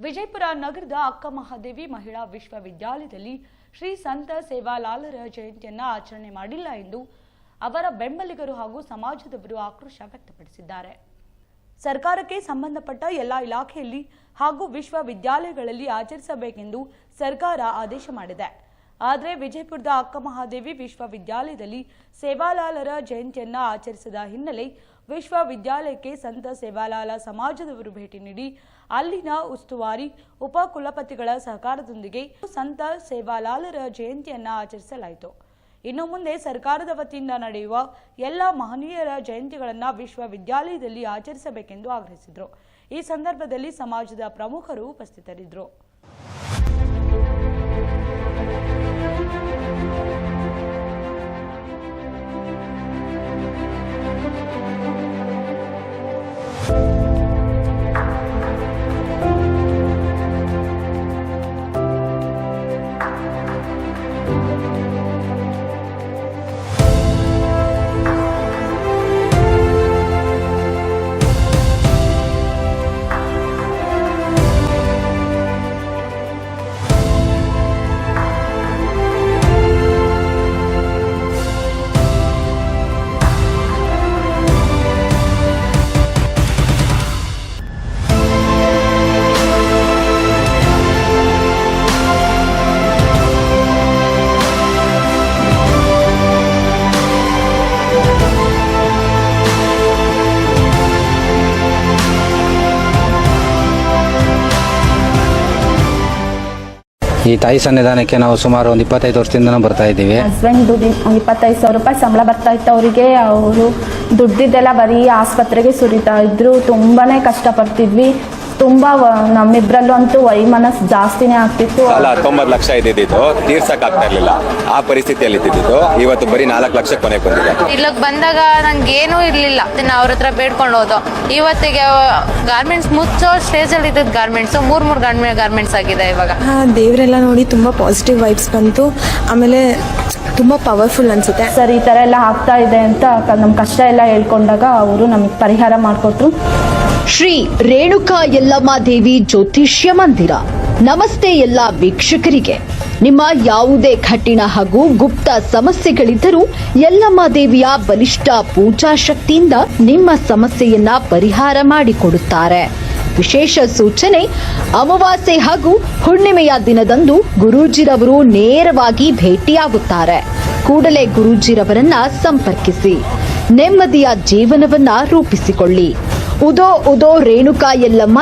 ವಿಜಯಪುರ ನಗರದ ಅಕ್ಕ ಮಹಾದೇವಿ ಮಹಿಳಾ ವಿಶ್ವವಿದ್ಯಾಲಯದಲ್ಲಿ ಶ್ರೀ ಸಂತ ಸೇವಾಲಾಲರ ಜಯಂತಿಯನ್ನ ಆಚರಣೆ ಮಾಡಿಲ್ಲ ಎಂದು ಅವರ ಬೆಂಬಲಿಗರು ಹಾಗೂ ಸಮಾಜದವರು ಆಕ್ರೋಶ ವ್ಯಕ್ತಪಡಿಸಿದ್ದಾರೆ. ಸರ್ಕಾರಕ್ಕೆ ಸಂಬಂಧಪಟ್ಟ ಎಲ್ಲ ಇಲಾಖೆಯಲ್ಲಿ ಹಾಗೂ ವಿಶ್ವವಿದ್ಯಾಲಯಗಳಲ್ಲಿ ಆಚರಿಸಬೇಕೆಂದು ಸರ್ಕಾರ ಆದೇಶ ಮಾಡಿದೆ. ಆದರೆ ವಿಜಯಪುರದ ಅಕ್ಕಮಹಾದೇವಿ ವಿಶ್ವವಿದ್ಯಾಲಯದಲ್ಲಿ ಸೇವಾಲಾಲರ ಜಯಂತಿಯನ್ನು ಆಚರಿಸಿದ ಹಿನ್ನೆಲೆ ವಿಶ್ವವಿದ್ಯಾಲಯಕ್ಕೆ ಸಂತ ಸೇವಾಲಾಲ ಸಮಾಜದವರು ಭೇಟಿ ನೀಡಿ ಅಲ್ಲಿನ ಉಸ್ತುವಾರಿ ಉಪಕುಲಪತಿಗಳ ಸಹಕಾರದೊಂದಿಗೆ ಸಂತ ಸೇವಾಲಾಲರ ಜಯಂತಿಯನ್ನು ಆಚರಿಸಲಾಯಿತು. ಇನ್ನು ಮುಂದೆ ಸರ್ಕಾರದ ವತಿಯಿಂದ ನಡೆಯುವ ಎಲ್ಲ ಮಹನೀಯರ ಜಯಂತಿಗಳನ್ನು ವಿಶ್ವವಿದ್ಯಾಲಯದಲ್ಲಿ ಆಚರಿಸಬೇಕೆಂದು ಆಗ್ರಹಿಸಿದರು. ಈ ಸಂದರ್ಭದಲ್ಲಿ ಸಮಾಜದ ಪ್ರಮುಖರು ಉಪಸ್ಥಿತರಿದ್ದರು. ಈ ತಾಯಿ ಸನ್ನಿಧಾನಕ್ಕೆ ನಾವು ಸುಮಾರು ಒಂದು ಇಪ್ಪತ್ತೈದು ವರ್ಷದಿಂದ ಬರ್ತಾ ಇದ್ದೀವಿ. ಹಸ್ಬೆಂಡ್ ದುಡ್ಡಿ ಇಪ್ಪತ್ತೈದು ಸಾವಿರ ರೂಪಾಯಿ ಸಂಬಳ ಬರ್ತಾ ಇತ್ತು ಅವರಿಗೆ. ಅವರು ದುಡ್ಡಿದ್ದೆಲ್ಲ ಬರೀ ಆಸ್ಪತ್ರೆಗೆ ಸುರಿತಾ ಇದ್ರು. ತುಂಬಾನೇ ಕಷ್ಟಪಡ್ತಿದ್ವಿ. ತುಂಬಾ ವ- ನಮ್ಮಿಬ್ರಲ್ಲೂ ಅಂತೂ ವೈಮನಸ್ ಜಾಸ್ತಿನೇ ಆಗ್ತಿತ್ತು. ಅಲ್ಲ ಹತ್ತೊಂಬತ್ತು ಲಕ್ಷ ಇದ್ದಿದ್ದು ತೀರ್ಸಕ್ ಆಗ್ತಾ ಇರ್ಲಿಲ್ಲ. ಆ ಪರಿಸ್ಥಿತಿಯಲ್ಲಿ ಇದ್ದಿದ್ದು ಇವತ್ತು ಬರೀ ನಾಲ್ಕು ಲಕ್ಷ ಕೊನೆ ಬಂದಿದೆ. ಇಲ್ಲಕ್ ಬಂದಾಗ ನಂಗೇನೂ ಇರಲಿಲ್ಲ. ಅವ್ರ ಹತ್ರ ಬೇಡ್ಕೊಂಡು ಹೋದೋ ಇವತ್ತಿಗೆ ಗಾರ್ಮೆಂಟ್ಸ್ ಮುಚ್ಚೋ ಸ್ಟೇಜಲ್ಲಿ ಇದ್ದಿದ್ದು ಗಾರ್ಮೆಂಟ್ಸು ಮೂರು ಮೂರು ಗಾರ್ಮೆಂಟ್ ಗಾರ್ಮೆಂಟ್ಸ್ ಆಗಿದೆ ಇವಾಗ. ಆ, ದೇವರೆಲ್ಲ ನೋಡಿ ತುಂಬಾ ಪಾಸಿಟಿವ್ ವೈಬ್ಸ್ ಬಂತು. ಆಮೇಲೆ ತುಂಬಾ ಪವರ್ಫುಲ್ ಅನ್ಸುತ್ತೆ. ಸರ್ ಈ ತರ ಎಲ್ಲ ಆಗ್ತಾ ಇದೆ ಅಂತ ನಮ್ ನಮ್ಮ ಕಷ್ಟ ಎಲ್ಲ ಹೇಳ್ಕೊಂಡಾಗ ಅವರು ನಮಗೆ ಪರಿಹಾರ ಮಾಡಿಕೊಟ್ರು. ಶ್ರೀ ರೇಣುಕಾ ಯಲ್ಲಮ್ಮ ದೇವಿ ಜ್ಯೋತಿಷ್ಯ ಮಂದಿರ. ನಮಸ್ತೆ ಎಲ್ಲ ವೀಕ್ಷಕರಿಗೆ. ನಿಮ್ಮ ಯಾವುದೇ ಕಠಿಣ ಹಾಗೂ ಗುಪ್ತ ಸಮಸ್ಯೆಗಳಿದ್ದರೂ ಯಲ್ಲಮ್ಮ ದೇವಿಯ ಬಲಿಷ್ಠ ಪೂಜಾ ಶಕ್ತಿಯಿಂದ ನಿಮ್ಮ ಸಮಸ್ಯೆಯನ್ನ ಪರಿಹಾರ ಮಾಡಿಕೊಡುತ್ತಾರೆ. ವಿಶೇಷ ಸೂಚನೆ, ಅಮಾವಾಸ್ಯೆ ಹಾಗೂ ಹುಣ್ಣಿಮೆಯ ದಿನದಂದು ಗುರೂಜಿರವರು ನೇರವಾಗಿ ಭೇಟಿಯಾಗುತ್ತಾರೆ. ಕೂಡಲೇ ಗುರೂಜಿರವರನ್ನ ಸಂಪರ್ಕಿಸಿ. ನೆಮ್ಮದಿಯ ಜೀವನವನ್ನ ರೂಪಿಸಿಕೊಳ್ಳಿ. ಉದೋ ಉದೋ ರೇಣುಕಾ ಯಲ್ಲಮ್ಮ